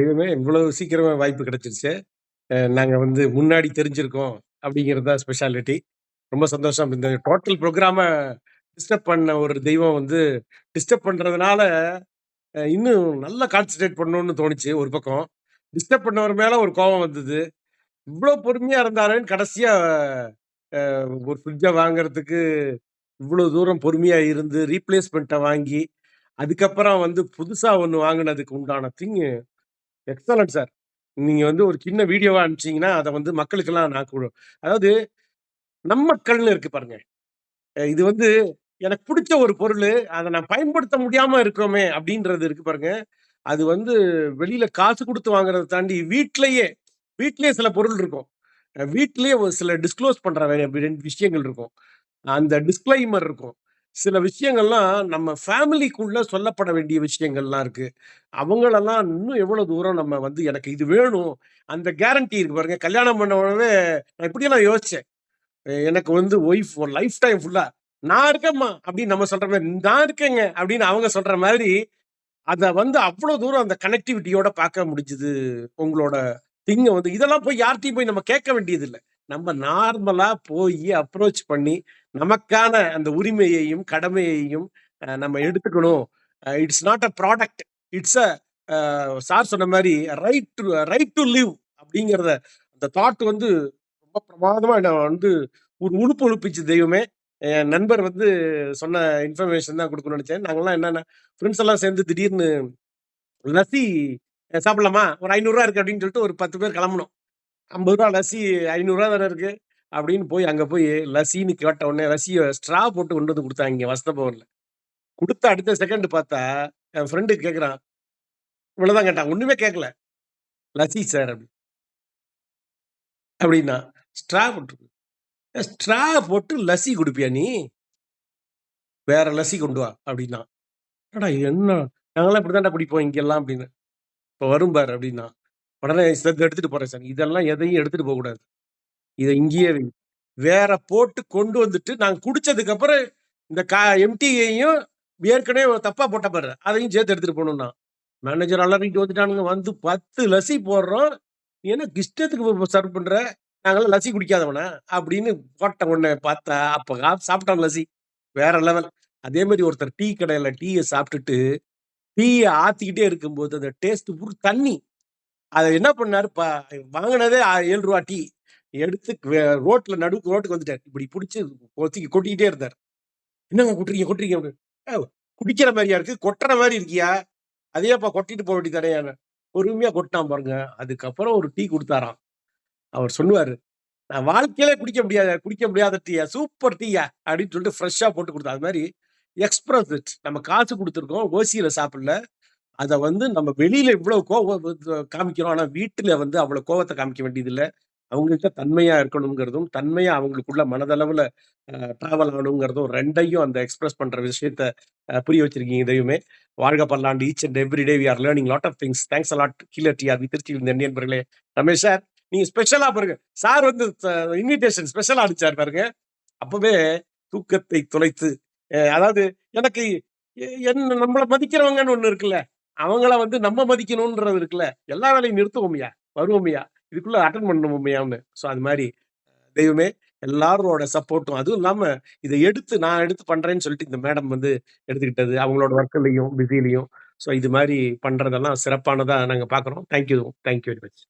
இதுவுமே இவ்வளவு சீக்கிரமா வாய்ப்பு கிடைச்சிருச்சு. நாங்கள் வந்து முன்னாடி தெரிஞ்சிருக்கோம் அப்படிங்கிறது தான் ஸ்பெஷாலிட்டி. ரொம்ப சந்தோஷம். இந்த டோட்டல் ப்ரோக்ராமை டிஸ்டர்ப் பண்ண ஒரு தெய்வம் வந்து டிஸ்டர்ப் பண்ணுறதுனால இன்னும் நல்லா கான்சன்ட்ரேட் பண்ணணும்னு தோணுச்சு ஒரு பக்கம். டிஸ்டர்ப் பண்ணவர் மேலே ஒரு கோபம் வந்தது. இவ்வளோ பொறுமையாக இருந்தாரேன்னு கடைசியாக ஒரு ஃப்ரிட்ஜை வாங்குறதுக்கு இவ்வளோ தூரம் பொறுமையாக இருந்து ரீப்ளேஸ்மெண்ட்டை வாங்கி, அதுக்கப்புறம் வந்து புதுசாக ஒன்று வாங்கினதுக்கு உண்டான திங்க் எக்ஸலண்ட் சார். நீங்க வந்து ஒரு சின்ன வீடியோவா அனுப்பிச்சீங்கன்னா, அத வந்து மக்களுக்கெல்லாம் நான் குடு அதாவது நம்மக்கள்னு இருக்கு பாருங்க. அ இது வந்து எனக்கு புடிச்ச ஒரு பொருளு, அத நான் பயன்படுத்த முடியாம இருக்கிறோமே அப்படின்றது இருக்கு பாருங்க. அது வந்து வெளியில காசு குடுத்து வாங்குறத தாண்டி வீட்லயே வீட்லயே சில பொருள் இருக்கும். அ வீட்லயே ஒரு சில டிஸ்க்ளோஸ் பண்ற வே விஷயங்கள் இருக்கும். அந்த டிஸ்க்ளைமர் இருக்கும். சில விஷயங்கள்லாம் நம்ம ஃபேமிலிக்குள்ள சொல்லப்பட வேண்டிய விஷயங்கள்லாம் இருக்கு. அவங்களெல்லாம் இன்னும் எவ்வளோ தூரம் நம்ம வந்து எனக்கு இது வேணும். அந்த கேரண்டி இருக்கு பாருங்க. கல்யாணம் பண்ண உடனே நான் இப்படியெல்லாம் யோசிச்சேன். எனக்கு வந்து ஒய்ஃப் ஒரு லைஃப் டைம் ஃபுல்லா "நான் இருக்கேம்மா அப்படின்னு நம்ம சொல்ற மாதிரி "நான் இருக்கேங்க" அப்படின்னு அவங்க சொல்ற மாதிரி, அதை வந்து அவ்வளோ தூரம் அந்த கனெக்டிவிட்டியோட பார்க்க முடிஞ்சது. உங்களோட திங்க வந்து இதெல்லாம் போய் யார்ட்டயும் போய் நம்ம கேட்க வேண்டியதில்லை நம்ம நார்மலா போய் அப்ரோச் பண்ணி, நமக்கான அந்த உரிமையையும், கடமையையும் நம்ம எடுத்துக்கணும். It's not a product. It's a sir சொன்ன மாதிரி right to right to live அப்படிங்கிறத அந்த தாட் வந்து ரொம்ப பிரமாதமா நான் வந்து ஒரு உழுப்பு உழுப்பிச்சு தெய்வமே. என் நண்பர் வந்து சொன்ன இன்ஃபர்மேஷன் தான் கொடுக்கணும் நினச்சேன் நாங்கலாம் என்னென்ன ஃப்ரெண்ட்ஸ் எல்லாம் சேர்ந்து திடீர்னு லஸ்ஸி சாப்பிடலாமா? ஒரு ஐநூறுரூவா இருக்கு அப்படின்னு சொல்லிட்டு ஒரு 10 பேர் கிளம்பணும் ஐம்பது ரூபா லஸ்ஸி ஐநூறுரூவா தானே இருக்கு. அப்படின்னு போய் அங்க போய் லஸ்ஸின்னு கேட்ட உடனே லசியை ஸ்ட்ரா போட்டு கொண்டு வந்து கொடுத்தாங்க இங்கே வசந்த பவன்ல. கொடுத்த அடுத்த செகண்ட் பார்த்தா, என் ஃப்ரெண்டு கேட்குறான் இவ்வளோதான் கேட்டான். ஒண்ணுமே கேட்கல. "லஸ்ஸி சார்" அப்படி. அப்படின்னா. ஸ்ட்ரா போட்டுருக்கு. "ஸ்ட்ரா போட்டு லஸ்ஸி கொடுப்பியா நீ? வேற லஸ்ஸி கொண்டு வா" அப்படின்னா என்னடா இது என்ன? நாங்கலாம் இப்படித்தான்டா குடிப்போம் இங்கெல்லாம் அப்படின்னு. இப்போ வரும் பாரு" அப்படின்னா உடனே "இத எடுத்துட்டு போறேன் சார்." இதெல்லாம் எதையும் எடுத்துட்டு போகக்கூடாது. இதை இங்கேயே வேற போட்டு கொண்டு வந்துட்டு நாங்க குடிச்சதுக்கு அப்புறம் இந்த கா எம்டியையும் ஏற்கனவே தப்பா போட்ட பாரு, அதையும் சேர்த்து எடுத்துட்டு போகணும்னா மேனேஜர் அலறிட்டு வந்துட்டானுங்க. வந்து பத்து லசி போடுறோம். ஏன்னா என்ன இஷ்டத்துக்கு சர்வ் பண்ற? நாங்களாம் லசி குடிக்காதவனா?" அப்படின்னு போட்ட உடனே பார்த்தா, அப்ப சாப்பிட்டான் லசி வேற லெவல். அதே மாதிரி ஒருத்தர் டீ கடையில டீயை சாப்பிட்டுட்டு, டீயை ஆத்திக்கிட்டே இருக்கும்போது அந்த டேஸ்ட் பூரா தண்ணி. அதை என்ன பண்ணாரு, வாங்கினதே ஏழு ரூபா டீ. எடுத்து ரோட்ல நடு ரோட்டுக்கு வந்துட்டார் இப்படி பிடிச்சி கொத்தி கொட்டிக்கிட்டே இருந்தாரு. "என்னங்க கொட்டுறீங்க, கொட்டுறீங்க" அப்படின்னு. குடிக்கிற மாதிரியா இருக்கு? கொட்டுற மாதிரி இருக்கியா? அதையேப்பா கொட்டிட்டு போக வேண்டியது தானே பொறுமையா கொட்டான் பாருங்க. அதுக்கப்புறம் ஒரு டீ குடுத்தாராம். அவர் சொல்லுவாரு, "நான் வாழ்க்கையிலே குடிக்க முடியாத குடிக்க முடியாத டீயா, சூப்பர் டீயா" அப்படின்னு சொல்லிட்டு ஃப்ரெஷ்ஷா போட்டு கொடுத்தா அது மாதிரி எக்ஸ்பிரஸ் நம்ம காசு கொடுத்துருக்கோம் ஓசியில சாப்பிடல. அதை வந்து நம்ம வெளியில இவ்வளவு கோவம் காமிக்கிறோம். ஆனா வீட்டுல வந்து அவ்வளவு கோபத்தை காமிக்க வேண்டியதில்லை அவங்கள்ட்ட தன்மையா இருக்கணுங்கிறதும் தன்மையா அவங்களுக்குள்ள மனதளவுல டிராவல் ஆகணுங்கிறதும் ரெண்டையும் அந்த எக்ஸ்பிரஸ் பண்ற விஷயத்த புரிய வச்சிருக்கீங்க இதையுமே வாழ்க பல்லாண்டு. Each and every day we are learning lot of things. Thanks a lot lot. கீழர் TRP திருச்சியில் இருந்த இந்தியன் பிறகு ரமேஷ் சார், நீங்க ஸ்பெஷலா பாருங்க. சார் வந்து இன்விடேஷன் ஸ்பெஷலா அடிச்சார் பாருங்க. அப்பவே தூக்கத்தை தொலைத்து, அதாவது எனக்கு எ என் நம்மளை மதிக்கிறவங்கன்னு ஒண்ணு இருக்குல்ல. அவங்கள வந்து நம்ம மதிக்கணும்ன்றது இருக்குல்ல. எல்லா வேலையும் நிறுத்துவோம்யா, வருவோம்யா, இதுக்குள்ள அட்டன் பண்ணுவோம்யான்னு ஸோ அது மாதிரி தெய்வமே எல்லாரோட சப்போர்ட்டும் அதுவும் இல்லாம இதை எடுத்து நான் எடுத்து பண்றேன்னு சொல்லிட்டு இந்த மேடம் வந்து எடுத்துக்கிட்டது. அவங்களோட ஒர்க்லயும், பிஸிலையும் ஸோ இது மாதிரி பண்றதெல்லாம் சிறப்பானதா நாங்கள் பார்க்குறோம். Thank you. Thank you very much.